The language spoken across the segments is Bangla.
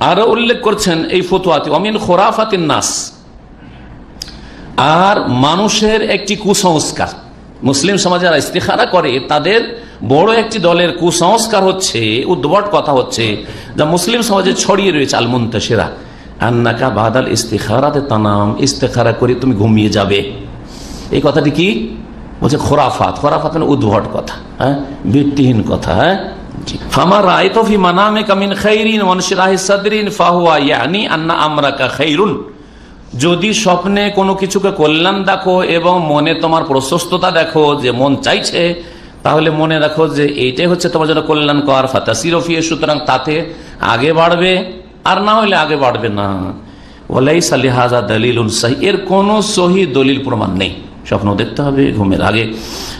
আরও উল্লেখ করছেন এই ফতুয়াতে অমিন খোরাফাতিন নাস। আর মানুষের একটি কুসংস্কার। মুসলিম সমাজে যারা ইস্তেখারা করে, তাদের বড় একটি দলের কুসংস্কার হচ্ছে, উদ্ভট কথা হচ্ছে, যা মুসলিম সমাজে ছড়িয়ে রয়েছে আলমন্তসেরা আন্নাকা বাদাল ইস্তেখারাতে তানাম, ইস্তেখারা করে তুমি ঘুমিয়ে যাবে। এই কথাটি কি? বলছে খোরাফাত। খোরাফাত মানে উদ্ভট কথা হ্যাঁ? ভিত্তিহীন কথা হ্যাঁ? ফাহুয়া ইয়ানি আন্না যদি স্বপ্নে কোনো কিছুকে কল্যাণ দেখো এবং মনে তোমার প্রশস্ততা দেখো যে মন চাইছে তাহলে মনে রাখো যে এইটাই হচ্ছে তোমার জন্য কল্যাণকর। ফাতাসিরফিয়ে সুতরাং তাতে আগে বাড়বে আর না হলে আগে বাড়বে না। দলিল এর দলিল প্রমাণ নেই। স্বপ্ন দেখতে হবে ঘুমের আগে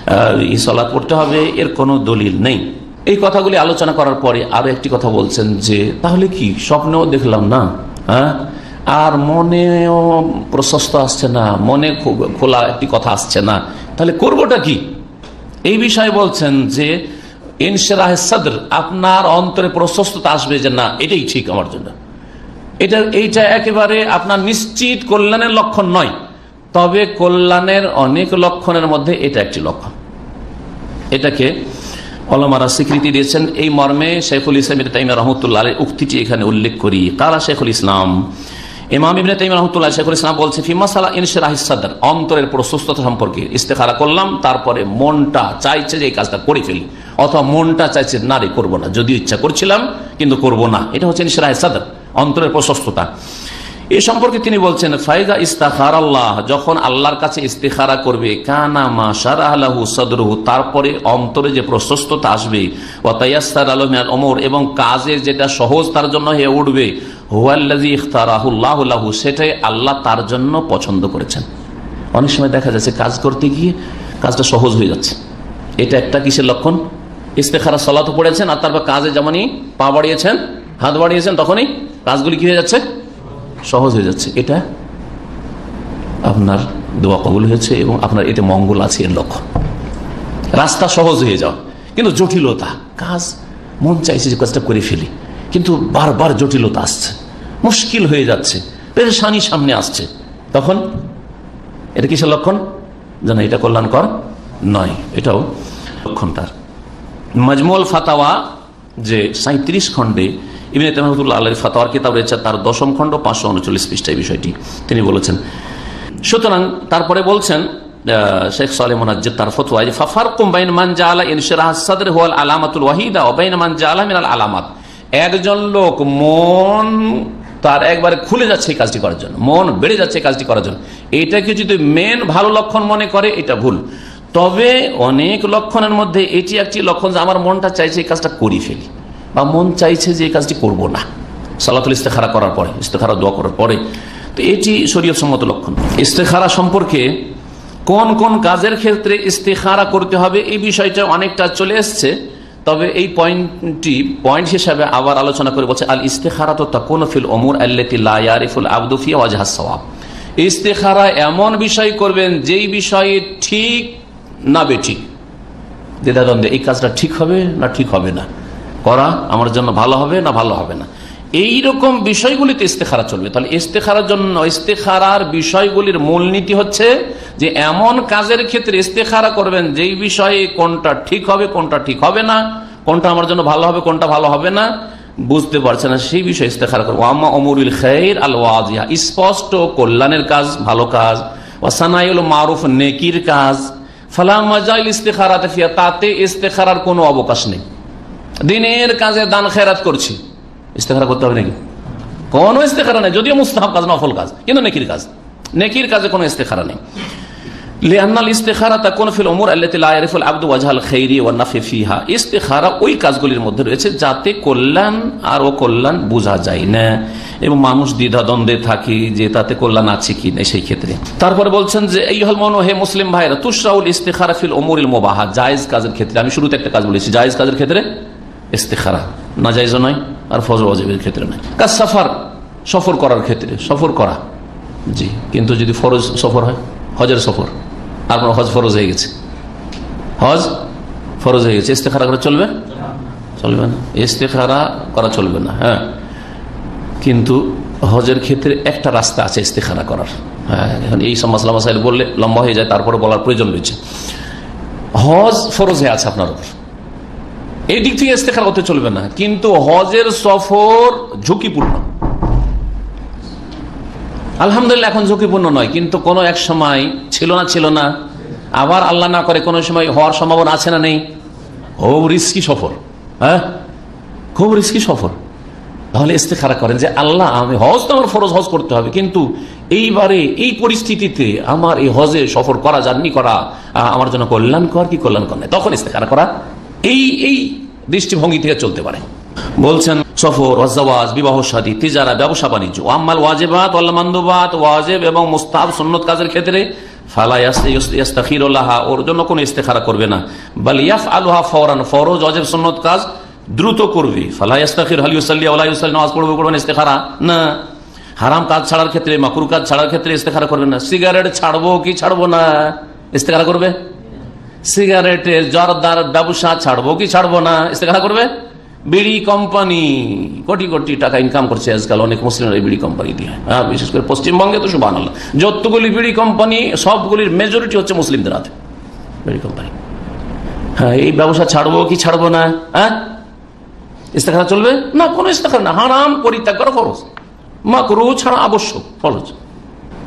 আহ, ইসলাত পড়তে হবে এর কোনো দলিল নেই। এই কথাগুলি আলোচনা করার পরে আরও একটি কথা বলছেন যে, তাহলে কি? স্বপ্নেও দেখলাম না হ্যাঁ? আর মনেও প্রশস্ত আসছে না, মনে খোলা একটি কথা আসছে না। তাহলে করবোটা কি? এই বিষয়ে বলছেন যে, ইনশরাহ সদর, আপনার অন্তরে প্রশস্ততা আসবে যে না, এটাই ঠিক আমার জন্য। এটা, এইটা একেবারে আপনার নিশ্চিত কল্যাণের লক্ষণ নয়। তবে কল্যাণের অনেক লক্ষণের মধ্যে এটা একটি লক্ষণ। এটাকে অলমারা স্বীকৃতি দিয়েছেন, এই মর্মে শেখুল ইসলাম তাইমা রহমতুল্লাহ আলীর উক্তিটি এখানে উল্লেখ করি। কারা শেখুল ইসলাম, ইমাম ইবনে তাইমা রহমতুল্লাহ শেখুল ইসলাম বলছে ফিমাসালা ইনশরাহ সাদার অন্তরের প্রশস্ততা সম্পর্কে ইস্তেখারা করলাম, তারপরে মনটা চাইছে যে এই কাজটা করে ফেলি, অথবা মনটা চাইছে না রে, করব না। যদিও ইচ্ছা করছিলাম, কিন্তু করব না। এটা হচ্ছে ইনশরাহ সাদার, অন্তরের প্রশস্ততা। এ সম্পর্কে তিনি বলছেন ফাইদা ইস্তাখার আল্লাহ যখন আল্লাহর কাছে ইস্তেখারা করবে, কানা মা সারাহু সদরহু তারপরে অন্তরে যে প্রশস্ততা আসবে ওয়াতাইয়াস্তার আলমিয়াল ওমর এবং কাজে যেটা সহজ তার জন্য হয়ে উঠবে হুয়াল্লাজি ইখতারাহুল্লাহু সেটাই আল্লাহ তার জন্য পছন্দ করেছেন। অনেক সময় দেখা যাচ্ছে কাজ করতে গিয়ে কাজটা সহজ হয়ে যাচ্ছে। এটা একটা কিসের লক্ষণ? ইস্তেখারা সলাত পড়েছেন আর তারপর কাজে যেমনই পা বাড়িয়েছেন, হাত বাড়িয়েছেন, তখনই কাজগুলি কি হয়ে যাচ্ছে? সহজ হয়ে যাচ্ছে। এটা আপনার দোয়া কবুল হয়েছে এবং আপনার এতে মঙ্গল আছে এর লক্ষ্য রাস্তা সহজ হয়ে যাও কিন্তু জটিলতা, কাজ, মন চাইছে যে কাজটা করে ফেলি। কিন্তু বারবার জটিলতা আসছে। মুশকিল হয়ে যাচ্ছে। পেরেশানি সামনে আসছে। তখন এটা কিসের লক্ষণ? যেন এটা কল্যাণকর নয়। এটাও লক্ষণ তার। মজমুল ফাতাওয়া যে সাঁত্রিশ খণ্ডে ইবিন তেমাহুল্লাহ আল্লাহ ফাতাওয়ার কিতাব রয়েছে, তার দশম খণ্ড, পাঁচশো উনচল্লিশ পৃষ্ঠায় বিষয়টি তিনি বলেছেন। সুতরাং তারপরে বলছেন শেখ সালে মোনাজ্জেদ তার ফতোয়া যে ফাফার কুম্বাইন মান জালা ইনশরাহ সাদর হুয়াল আলামাতুল ওয়াহিদা ওবাইন মান জালা মিনাল আলামাত। একজন লোক মন তার একবারে খুলে যাচ্ছে এই কাজটি করার জন্য, মন বেড়ে যাচ্ছে এই কাজটি করার জন্য। এটাকে যদি মেন ভালো লক্ষণ মনে করে, এটা ভুল। তবে অনেক লক্ষণের মধ্যে এটি একটি লক্ষণ যে আমার মনটা চাইছে এই কাজটা করি ফেলি। বা মন চাইছে যে এই কাজটি করব না। সালাতুল ইস্তেখারা করার পরে, ইস্তেখারা দোয়া করার পরে। তো এটি শরীয় সম্মত লক্ষণ। ইস্তেখারা সম্পর্কে কোন কোন কাজের ক্ষেত্রে ইস্তেখারা করতে হবে এই বিষয়টা অনেকটা চলে এসছে। তবে এই পয়েন্টটি, পয়েন্ট হিসাবে আবার আলোচনা করে বলছে আল ইস্তেখারা তো তখন ফিল অমুর আল্লাতিফুল আবদুফি ওয়াজহাস সওয়াব। ইস্তেখারা এমন বিষয় করবেন যেই বিষয়ে ঠিক না বেঠিক। দ্বিধাদ্বন্দ্বে এই কাজটা ঠিক হবে না ঠিক হবে না? করা আমার জন্য ভালো হবে না ভালো হবে না। এই রকম বিষয়গুলিতে ইস্তেখারা চলবে। তাহলে ইস্তেখারার জন্য, ইস্তেখারার বিষয়গুলির মূলনীতি হচ্ছে যে এমন কাজের ক্ষেত্রে ইস্তেখারা করবেন যেই বিষয়ে কোনটা ঠিক হবে, কোনটা ঠিক হবে না, কোনটা আমার জন্য ভালো হবে, কোনটা ভালো হবে না, বুঝতে পারছে না, সেই বিষয়ে ইস্তেখারা করব। আম্মা অমরুল খের আল ওয়াজিয়া স্পষ্ট কল্যাণের কাজ, ভালো কাজ। ওয়াসানাইল মারুফ, নেকির কাজ। ফালাম ইস্তেখারাতে ফিয়া, তাতে ইস্তেখারার কোনো অবকাশ নেই। দিনের কাজে দান খেরাত করছি। ইস্তেখারা করতে হবে নাকি? কোনো ইস্তেখারা নেই, যদিও মুস্তাহাব কাজ, নফল কাজ, কিন্তু নেকির কাজ। নেকির কাজে কোনো ইস্তেখারা নেই। ইস্তেখারা তাকুন ফিল উমুর আল্লাতি লা ইয়ারিফুল আবদু ইস্তেখারা ওই কাজগুলির মধ্যে রয়েছে যাতে কল্যাণ আর অকল্যাণ বোঝা যায় না। এবং মানুষ দ্বিধাদ্বন্দ্বে থাকে যে তাতে কল্যাণ আছে কি সেই ক্ষেত্রে। তারপরে বলছেন যে এই হল মনো, হে মুসলিম ভাইরা তুষরাউল ইস্তেখারা ফিল উমুরিল মুবাহা জায়েজ কাজের ক্ষেত্রে, আমি শুরুতে একটা কাজ বলেছি, জায়েজ কাজের ক্ষেত্রে ইস্তেখারা। না জায়েজও নয় আর ফজর ওয়াজিবের ক্ষেত্রে নয় কাজ সফর সফর করার ক্ষেত্রে, সফর করা। জি, কিন্তু যদি ফরজ সফর হয়, হজের সফর। আপনার হজ ফরজ হয়ে গেছে। হজ ফরজ হয়ে গেছে। ইস্তেখারা করা চলবে? চলবে না। ইস্তেখারা করা চলবে না হ্যাঁ। কিন্তু হজের ক্ষেত্রে একটা রাস্তা আছে ইস্তেখারা করার। হ্যাঁ এই সব মাসলা মাসাইল বললে লম্বা হয়ে যায়, তারপরে বলার প্রয়োজন রয়েছে। হজ ফরজে আছে আপনার উপর। এই দিক থেকে ইস্তেখারা হতে চলবে না। কিন্তু হজের সফর ঝুঁকিপূর্ণ। আলহামদুলিল্লাহ এখন ঝুঁকিপূর্ণ নয়, কিন্তু কোনো এক সময় ছিল না ছিল না। আবার আল্লাহ না করে কোনো সময় হওয়ার সম্ভাবনা আছে না নেই। খুব রিস্কি সফর হ্যাঁ? খুব রিস্কি সফর। তাহলে ইস্তেখারা করেন যে, আল্লাহ, আমি হজ তো আমার ফরজ হজ করতে হবে, কিন্তু এইবারে এই পরিস্থিতিতে আমার এই হজে সফর করা, জার্নি করা আমার জন্য কল্যাণকর কি কল্যাণকর নয়? তখন ইস্তেখারা করা। এই এই দৃষ্টিভঙ্গি থেকে চলতে পারে। বলছেন, সফর ওয়াজ বিবাহ সাদী তিজারা, ব্যবসা বাণিজ্য আম্মাল ওয়াজেবাত ওয়াল্লামান্দবাত ওয়াজেব এবং মুস্তাব সুন্নত কাজের ক্ষেত্রে ফালা ইয়াস্তাখিরুল্লাহা ওর জন্য কোনো ইস্তেখারা করবে না। বাল ইয়াফ আলুহা ফওরান, ফরজ, ওয়াজেব, সুন্নত কাজ দ্রুত করবে। ফালা ইয়াস্তাখির, হাল ইউসাল্লি ওয়ালা ইউসাল্লি, নামাজ পড়বে পড়বেন ইস্তেখারা? না। হারাম কাজ ছাড়ার ক্ষেত্রে, মাকুর কাজ ছাড়ার ক্ষেত্রে ইস্তেখারা করবে না। সিগারেট ছাড়বো কি ছাড়বো না? ইস্তেখারা করবে? সিগারেটের জর্দার ব্যবসা ছাড়বো কি ছাড়বো না? ইস্তেখারা করবে? বিড়ি কোম্পানি। কোটি কোটি টাকা ইনকাম করছে আজকাল অনেক মুসলিমরা বিড়ি কোম্পানি দিয়ে। হ্যাঁ বিশেষ করে পশ্চিমবঙ্গে তো সুবাহ যতগুলি বিড়ি কোম্পানি, সবগুলির মেজরিটি হচ্ছে মুসলিমদের হাতে। বিড়ি কোম্পানি। হ্যাঁ এই ব্যবসা ছাড়বো কি ছাড়বো না? হ্যাঁ? ইস্তেখারা চলবে? না, কোনো ইস্তেখারা না। হারাম পরিত্যাগ করা ফরজ। মাকরু ছাড়া আবশ্যক, ফরজ।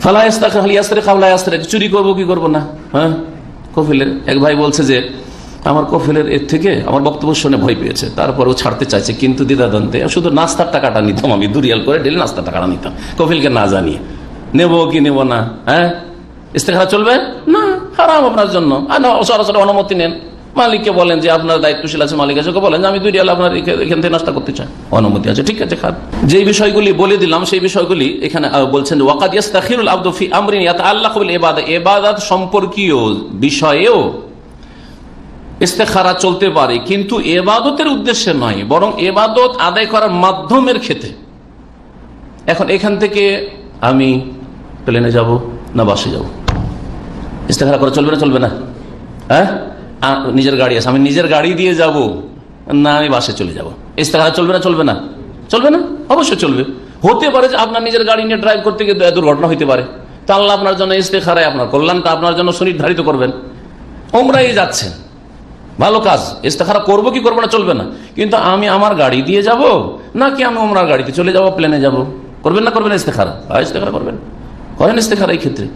ফালা ইস্তাখ আসরে খাওলা আসরে চুরি করব কি করব না? হ্যাঁ? কফিলের এক ভাই বলছে যে, আমার কফিলের এর থেকে আমার বক্তব্য শুনে ভয় পেয়েছে। তারপর ও ছাড়তে চাইছে, কিন্তু দ্বিধাদ্বন্দ্বে শুধু নাস্তার টাকাটা নিতাম আমি, দুরিয়াল করে ডেলি নাস্তার টাকাটা নিতাম। কফিলকে না জানিয়ে। নেব কি নেব না হ্যাঁ? ইস্তেখারা চলবে? না, হারাম আপনার জন্য। আর না অনুমতি নেন। মালিককে বলেন যে আপনার দায়িত্বশীল আছে, মালিক আছে বলেন যে আমি দুই রিয়াল আপনার এখান থেকে নাস্তা করতে চাই। অনুমতি আছে, ঠিক আছে খান যে বিষয়গুলি বলে দিলাম, সেই বিষয়গুলি এখানে বলছেন যে, ওয়াকাদ ইয়াস্তাখিরুল আব্দু ফি আমরিন ইয়াতাআল্লাকু বিল ইবাদা। ইবাদত সম্পর্কীয় বিষয়েও ইস্তেখারা চলতে পারে, কিন্তু এবাদতের উদ্দেশ্যে নয়, বরং এবাদত আদায় করার মাধ্যমের ক্ষেত্রে। এখন এখান থেকে আমি প্লেনে যাব না বাসে যাব। ইস্তেখারা করা চলবে না চলবে না? হ্যাঁ? নিজের গাড়ি আছে আমি নিজের গাড়ি দিয়ে যাব। না আমি বাসে চলে যাব। ইস্তেখারা চলবে না চলবে না। চলবে না? অবশ্যই চলবে। হতে পারে যে আপনার নিজের গাড়ি নিয়ে ড্রাইভ করতে গিয়ে দুর্ঘটনা হতে পারে। তা আল্লাহ আপনার জন্য ইস্তেখারায় আপনার কল্যাণটা আপনার জন্য সুনির্ধারিত করবেন। ওমরাই যাচ্ছেন। ভালো কাজ। ইস্তেখারা করব কি করব না চলবে না। কিন্তু আমি আমার গাড়ি দিয়ে যাব নাকি আমি ওমরার গাড়িতে চলে যাব প্লেনে যাব? করবেন না করবেন ইস্তেখারা হ্যাঁ, ইস্তেখারা করবেন। করেন ইস্তেখারা এই ক্ষেত্রে।